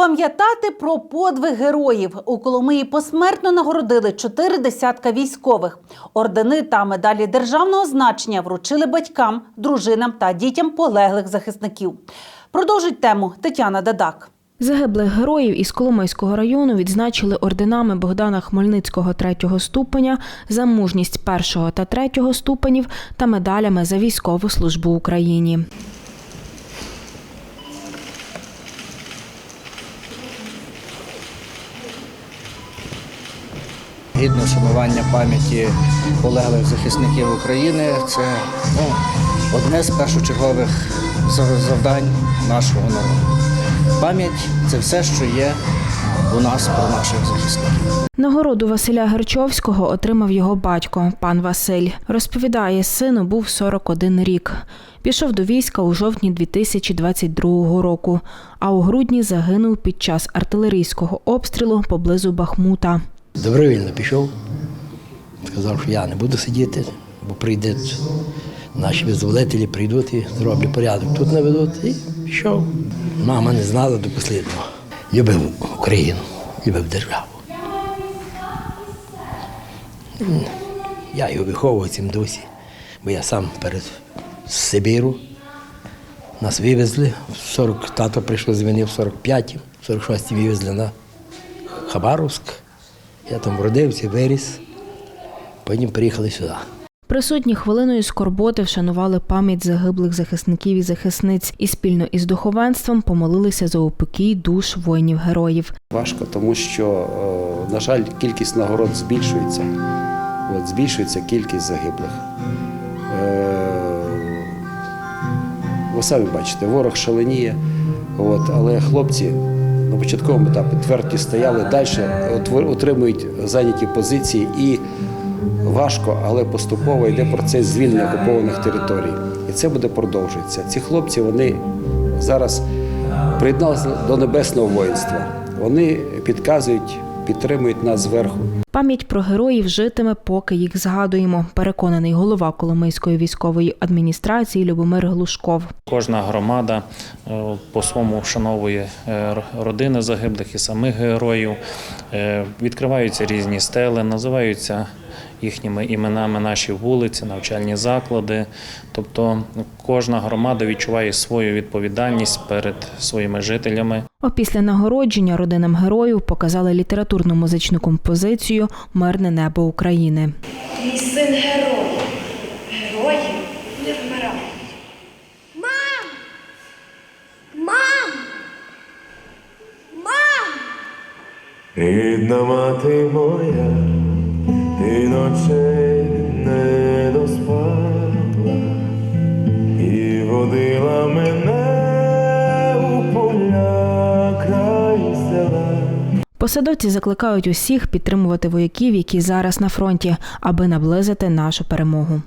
Пам'ятати про подвиг героїв у Коломиї посмертно нагородили чотири десятка військових. Ордени та медалі державного значення вручили батькам, дружинам та дітям полеглих захисників. Продовжить тему Тетяна Дадак. Загиблих героїв із Коломийського району відзначили орденами Богдана Хмельницького третього ступеня за мужність першого та третього ступенів та медалями за військову службу Україні. Гідне вшанування пам'яті полеглих захисників України це ну, одне з першочергових завдань нашого народу. Пам'ять це все, що є у нас про наших захисників. Нагороду Василя Герчовського отримав його батько, пан Василь. Розповідає, сину був 41 рік. Пішов до війська у жовтні 2022 року, а у грудні загинув під час артилерійського обстрілу поблизу Бахмута. Добровільно пішов. Сказав, що я не буду сидіти, бо прийдуть наші визволителі, прийдуть і зроблять порядок. Тут наведуть. І пішов. Мама не знала до останнього. Любив Україну, любив державу. Я його виховував цим дусі, бо я сам перед Сибіру. Нас вивезли. В 40, тато прийшов з війни в 45-ті, в 46-ті вивезли на Хабаровськ. Я там вродився, виріс, потім приїхали сюди. Присутні хвилиною скорботи вшанували пам'ять загиблих захисників і захисниць і спільно із духовенством помолилися за упокій душ воїнів-героїв. Важко, тому що, е, на жаль, кількість нагород збільшується. От, збільшується кількість загиблих. Е, Ви самі бачите, ворог шаленіє, от, але хлопці на початковому етапі тверді стояли, далі отримують зайняті позиції і важко, але поступово йде процес звільнення окупованих територій. І це буде продовжуватися. Ці хлопці вони зараз приєдналися до небесного воїнства. Вони підказують, підтримують нас зверху. Пам'ять про героїв житиме, поки їх згадуємо. Переконаний голова Коломийської військової адміністрації Любомир Глушков. Кожна громада е, по-своєму вшановує е, родини загиблих і самих героїв. Е, Відкриваються різні стели, називаються їхніми іменами наші вулиці, навчальні заклади. Тобто кожна громада відчуває свою відповідальність перед своїми жителями. Опісля нагородження родинам героїв показали літературну музичну композицію Мирне небо України. Мій син герой. Герої не вмирають. Мам! Мам! Мам! Рідна мати моя, ти ночей не доспала і водила мене Посадовці закликають усіх підтримувати вояків, які зараз на фронті, аби наблизити нашу перемогу.